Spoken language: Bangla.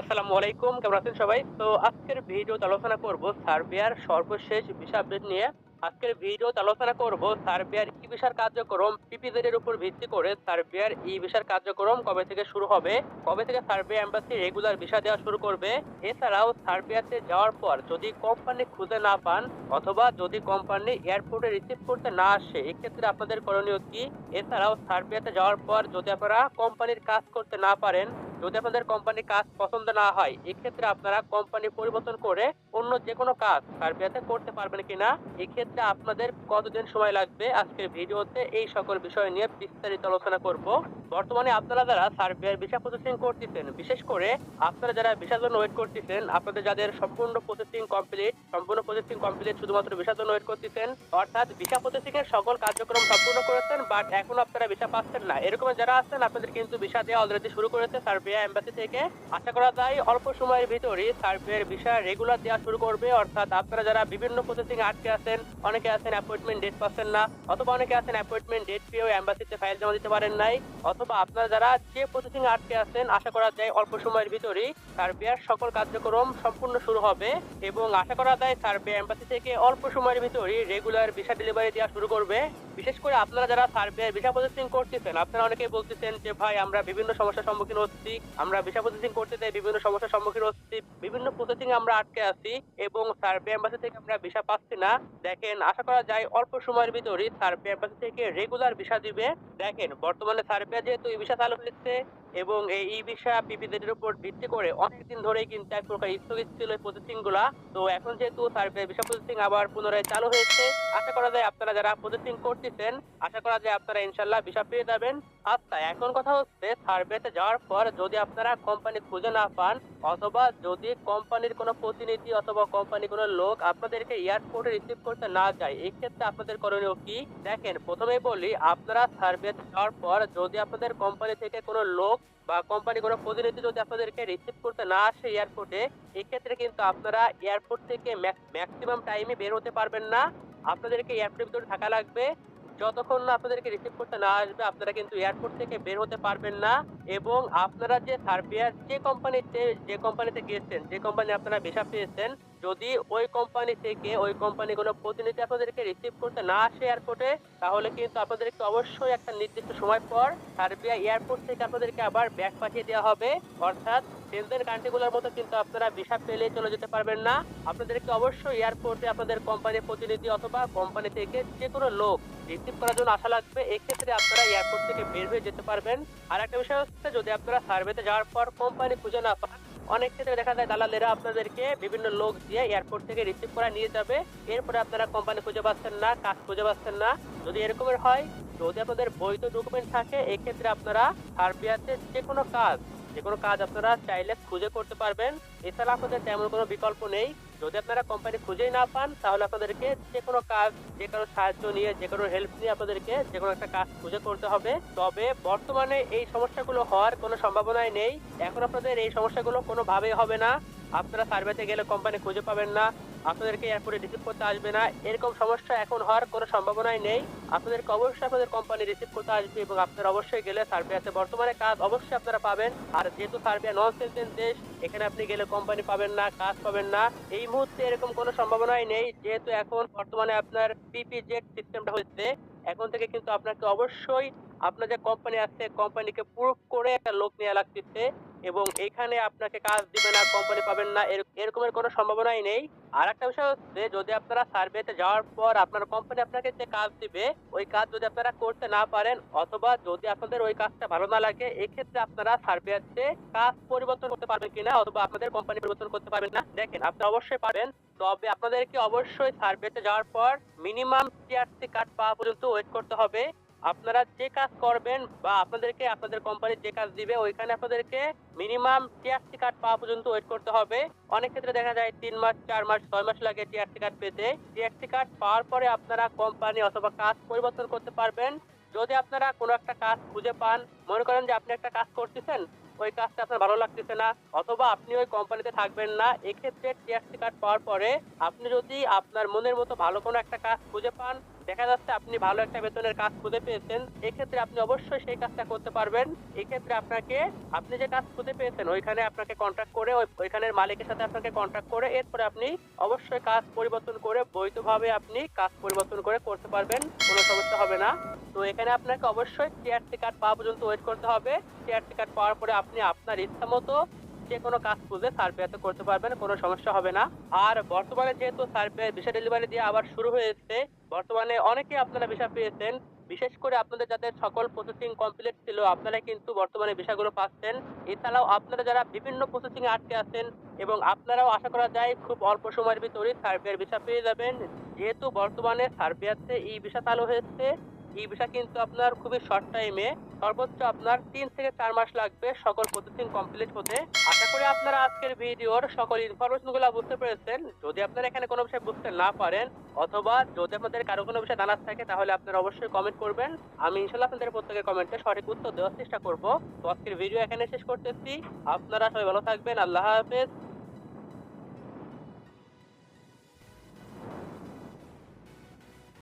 আসসালামু আলাইকুম, কেমন আছেন সবাই? তো আজকের ভিডিওতে আলোচনা করব সার্বিয়ার সর্বশেষ ভিসা আপডেট নিয়ে। আজকের ভিডিওতে আলোচনা করব সার্বিয়ার ই ভিসার কার্যক্রম পিপিজেড এর উপর ভিত্তি করে সার্বিয়ার ই ভিসার কার্যক্রম কবে থেকে শুরু হবে? কবে থেকে সার্বিয়া এম্বাসি রেগুলার ভিসা দেওয়া শুরু করবে? এছাড়াও সার্বিয়াতে যাওয়ার পর যদি কোম্পানি খুঁজে না পান অথবা যদি কোম্পানি এয়ারপোর্টে রিসিভ করতে না আসে, এক্ষেত্রে আপনাদের করণীয় কি? এছাড়াও সার্বিয়াতে যাওয়ার পর যদি আপনারা কোম্পানির কাজ করতে না পারেন, যদি আপনাদের কোম্পানি কাজ পছন্দ না হয়, এক্ষেত্রে আপনারা কোম্পানি পরিবর্তন করে অন্য যে কোনো কাজ সার্বিয়াতে করতে পারবেন কিনা? এক্ষেত্রে আপনাদের কতদিন সময় লাগবে আজকের ভিডিওতে? এই সকল বিষয় নিয়ে বিস্তারিত আলোচনা করব। বর্তমানে আপনারা যারা সার্বিয়ার ভিসা প্রসেসিং করতেছেন, বিশেষ করে আপনারা যারা ভিসার জন্য ওয়েট করতেছেন, আপনাদের যাদের সম্পূর্ণ প্রসেসিং কমপ্লিট সম্পূর্ণ প্রসেসিং কমপ্লিট শুধুমাত্র ভিসার জন্য ওয়েট করতেছেন, অর্থাৎ ভিসা প্রসেসিং এর সকল কার্যক্রম সম্পূর্ণ করেছেন বাট এখন আপনারা ভিসা পাচ্ছেন না। এরকম যারা আছেন, আপনাদের কিন্তু ভিসা দেওয়া অলরেডি শুরু করেছে সার্বিয়া এম্বাসি থেকে। আশা করা যায় অল্প সময়ের ভিতরেই সার্বিয়ার ভিসা রেগুলার দেওয়া শুরু করবে, অর্থাৎ আপনারা যারা বিভিন্ন প্রসেসিং আটকে আছেন অনেকে আছেন অ্যাপয়েন্টমেন্ট ডেট পাচ্ছেন না, অথবা অনেকে আছেন অ্যাপয়েন্টমেন্ট ডেট পেয়েও এম্বাসিতে ফাইল জমা দিতে পারেন নাই, অথবা আপনারা যারা যে প্রসেসিং আটকে আছেন, আশা করা যায় অল্প সময়ের ভিতরেই সার্বিয়ার সকল কার্যক্রম সম্পূর্ণ শুরু হবে এবং আশা করা যায় সার্বিয়া এম্বাসি থেকে অল্প সময়ের ভিতরেই রেগুলার ভিসা ডেলিভারি দেওয়া শুরু করবে। বিশেষ করে আপনারা যারা সার্বিয়ার ভিসা প্রসেসিং করতেছেন, আপনারা অনেকেই বলতেছেন যে, ভাই, আমরা বিভিন্ন সমস্যার সম্মুখীন হচ্ছি, আমরা ভিসা প্রসেসিং করতে চাই, বিভিন্ন সমস্যার সম্মুখীন হচ্ছি, বিভিন্ন প্রসেসিং আমরা আটকে আছি এবং সার্বিয়া এম্বাসি থেকে আমরা ভিসা পাচ্ছি না। দেখেন, আশা করা যায় অল্প সময়ের ভিতরে সার্বিয়া এম্বাসি থেকে রেগুলার ভিসা দিবে। দেখেন, বর্তমানে সার্বিয়া যেহেতু ই ভিসা চালু হয়েছে এবং এই ই ভিসা পিপিজেড এর উপর ভিত্তি করে অনেকদিন ধরেই কিন্তু এক প্রকার স্থগিত ছিল এই প্রসেসিংগুলা। তো এখন যেহেতু সার্বিয়া ভিসা প্রসেসিং আবার পুনরায় চালু হয়েছে, আশা করা যায় আপনারা যারা প্রসেসিং করতেছেন, আশা করা যায় আপনারা ইনশাল্লাহ ভিসা পেয়ে যাবেন। আচ্ছা এখন কথা হচ্ছে সার্ভেতে যাওয়ার পর যদি আপনারা কোম্পানি খুঁজে না পান, অথবা যদি কোম্পানির কোনো প্রতিনিধি অথবা কোম্পানি কোনো লোক আপনাদেরকে এয়ারপোর্টে রিসিভ করতে না যায় এক্ষেত্রে আপনাদের করণীয় কি? দেখেন, প্রথমেই বলি, আপনারা সার্ভেতে যাওয়ার পর যদি আপনাদের কোম্পানি থেকে কোনো লোক বা কোম্পানি কোনো প্রতিনিধি যদি আপনাদেরকে রিসিভ করতে না আসে এয়ারপোর্টে এক্ষেত্রে কিন্তু আপনারা এয়ারপোর্ট থেকে ম্যাক্সিমাম টাইমে বের হতে পারবেন না। আপনাদেরকে এয়ারপোর্টের ভিতরে থাকা লাগবে। যতক্ষণ না আপনাদেরকে রিসিভ করতে না আসবে, আপনারা কিন্তু এয়ারপোর্ট থেকে বের হতে পারবেন না এবং আপনারা যে সার্বিয়ার যে কোম্পানিতে যে কোম্পানিতে গিয়েছেন, যে কোম্পানি আপনারা ভিসা পেয়েছেন যদি ওই কোম্পানি থেকে ওই কোম্পানি কোনো প্রতিনিধি আপনাদেরকে রিসিভ করতে না আসে এয়ারপোর্টে তাহলে কিন্তু আপনাদেরকে অবশ্যই একটা নির্দিষ্ট সময় পর সার্বিয়া এয়ারপোর্ট থেকে আপনাদেরকে আবার ব্যাগ পাঠিয়ে দেওয়া হবে। অর্থাৎ সেন্সের কান্ট্রিগুলোর মতো কিন্তু আপনারা ভিসা পেলে চলে যেতে পারবেন না। আপনাদেরকে অবশ্যই এয়ারপোর্টে আপনাদের কোম্পানির প্রতিনিধি অথবা কোম্পানি থেকে যে কোনো লোক রিসিভ করার জন্য আসা লাগবে, এক্ষেত্রে আপনারা এয়ারপোর্ট থেকে বের হয়ে যেতে পারবেন। আর একটা বিষয় হচ্ছে, যদি আপনারা সার্ভেতে যাওয়ার পর কোম্পানি খুঁজে না পান অনেক ক্ষেত্রে দেখা যায় দালালেরা আপনাদেরকে বিভিন্ন লোক দিয়ে এয়ারপোর্ট থেকে রিসিভ করা নিয়ে যাবে। এরপরে আপনারা কোম্পানি খুঁজে পাচ্ছেন না, কাজ খুঁজে পাচ্ছেন না। যদি এরকমের হয়, যদি আপনাদের বৈধ ডকুমেন্ট থাকে, এক্ষেত্রে আপনারা সার্বিয়াতে যে কোনো কাজ, যে কোনো কাজ আপনারা চাইলে খুঁজে করতে পারবেন। এছাড়া আপনাদের তেমন কোনো বিকল্প নেই। যদি আপনারা কোম্পানি খুঁজেই না পান, তাহলে আপনাদেরকে যে কোনো কাজ, যে কোনো সাহায্য নিয়ে, যে কোনো হেল্প নিয়ে আপনাদেরকে যে কোনো একটা কাজ খুঁজে করতে হবে। তবে বর্তমানে এই সমস্যাগুলো হওয়ার কোনো সম্ভাবনাই নেই। এখন আপনাদের এই সমস্যাগুলো কোনোভাবেই হবে না। আপনারা সার্ভেতে গেলে কোম্পানি খুঁজে পাবেন না। আপনাদেরকে এয়ারপোর্টে রিসিভ করতে আসবে না। এরকম সমস্যা এখন হওয়ার কোনো সম্ভাবনাই নেই। আপনাদেরকে অবশ্যই আপনাদের কোম্পানি রিসিভ করতে আসবে এবং আপনারা অবশ্যই গেলে সার্বিয়াতে বর্তমানে কাজ অবশ্যই আপনারা পাবেন। আর যেহেতু সার্বিয়া নন সেন্সেন দেশ, এখানে আপনি গেলে কোম্পানি পাবেন না, কাজ পাবেন না। এই মুহূর্তে এরকম কোনো সম্ভাবনাই নেই। যেহেতু এখন বর্তমানে আপনার পিপিজেড সিস্টেমটা হচ্ছে এখন থেকে কিন্তু আপনাকে অবশ্যই আপনার যে কোম্পানি আছে কোম্পানিকে প্রুফ করে একটা লোক নেওয়া লাগতেছে। এবং এখানে আপনাকে কাজ দিবে না কোম্পানি পাবেন না, এর- এরকমের কোনো সম্ভাবনাই নেই। আর একটা বিষয় হচ্ছে যদি আপনারা সার্ভেতে যাওয়ার পর আপনার কোম্পানি আপনাকে যে কাজ দিবে, ওই কাজ যদি আপনারা করতে না পারেন অথবা যদি আপনাদের ওই কাজটা ভালো না লাগে, এক্ষেত্রে আপনারা সার্ভেতে কাজ পরিবর্তন করতে পারবেন কিনা অথবা আপনাদের কোম্পানি পরিবর্তন করতে পারবেন না দেখেন, আপনি অবশ্যই পারেন তবে আপনাদেরকে অবশ্যই সার্ভেতে যাওয়ার পর মিনিমাম টিআরসি কার্ড পাওয়া পর্যন্ত ওয়েট করতে হবে। আপনারা যে কাজ করবেন বা আপনাদেরকে আপনাদের কোম্পানি যে কাজ দিবে, ওইখানে আপনাদেরকে মিনিমাম টিআরসি কার্ড পাওয়া পর্যন্ত ওয়েট করতে হবে। অনেক ক্ষেত্রে দেখা যায় তিন মাস, চার মাস, ছয় মাস লাগে টিআরসি কার্ড পেতে। টিআরসি কার্ড পাওয়ার পরে আপনারা কোম্পানি অথবা কাজ পরিবর্তন করতে পারবেন। যদি আপনারা কোনো একটা কাজ খুঁজে পান, মনে করেন যে আপনি একটা কাজ করতেছেন, ওই কাজটা আপনার ভালো লাগতেছে না, অথবা আপনি ওই কোম্পানিতে থাকবেন না, এক্ষেত্রে টিআরসি কার্ড পাওয়ার পরে আপনি যদি আপনার মনের মতো ভালো কোনো একটা কাজ খুঁজে পান দেখা যাচ্ছে আপনি ভালো একটা বেতনের কাজ খুঁজে পেয়েছেন, এক্ষেত্রে আপনি অবশ্যই সেই কাজটা করতে পারবেন। এক্ষেত্রে আপনাকে, আপনি যে কাজ খুঁজে পেয়েছেন, ওইখানে আপনাকে কন্ট্যাক্ট করে ওইখানের মালিকের সাথে আপনাকে কন্ট্যাক্ট করে, এরপরে আপনি অবশ্যই কাজ পরিবর্তন করে, বৈধভাবে আপনি কাজ পরিবর্তন করে করতে পারবেন, কোনো সমস্যা হবে না। তো এখানে আপনাকে অবশ্যই টিআরসি কার্ড পাওয়া পর্যন্ত ওয়েট করতে হবে। টিআরসি কার্ড পাওয়ার পরে আপনি আপনার ইচ্ছা মতো যে কোনো কাজ খুঁজে সার্ভেতে করতে পারবেন, কোনো সমস্যা হবে না। আর বর্তমানে যেহেতু সার্ভে ভিসা ডেলিভারি দিয়ে আবার শুরু হয়েছে, বর্তমানে অনেকে আপনারা ভিসা পেয়েছেন। বিশেষ করে আপনাদের যাদের সকল প্রসেসিং কমপ্লিট ছিল আপনারা কিন্তু বর্তমানে ভিসাগুলো পাচ্ছেন। এছাড়াও আপনারা যারা বিভিন্ন প্রসেসিং আটকে আছেন এবং আপনারাও আশা করা যায় খুব অল্প সময়ের ভিতরে সার্বিয়ার ভিসা পেয়ে যাবেন। যেহেতু বর্তমানে সার্বিয়াতে এই ভিসা চালু হয়েছে এই ভিসা কিন্তু আপনার খুবই শর্ট টাইমে সর্বোচ্চ আপনার তিন থেকে চার মাস লাগবে সকল প্রসেসিং কমপ্লিট হতে। আশা করি আপনারা আজকের ভিডিওর সকল ইনফরমেশনগুলো বুঝতে পেরেছেন। যদি আপনারা এখানে কোনো বিষয় বুঝতে না পারেন, অথবা যদি আপনাদের কারও কোনো বিষয় জানার থাকে, তাহলে আপনারা অবশ্যই কমেন্ট করবেন। আমি ইনশাল্লাহ আপনাদের প্রত্যেকের কমেন্টে সঠিক উত্তর দেওয়ার চেষ্টা করব। তো আজকের ভিডিও এখানে শেষ করতেছি। আপনারা সবাই ভালো থাকবেন। আল্লাহ হাফেজ।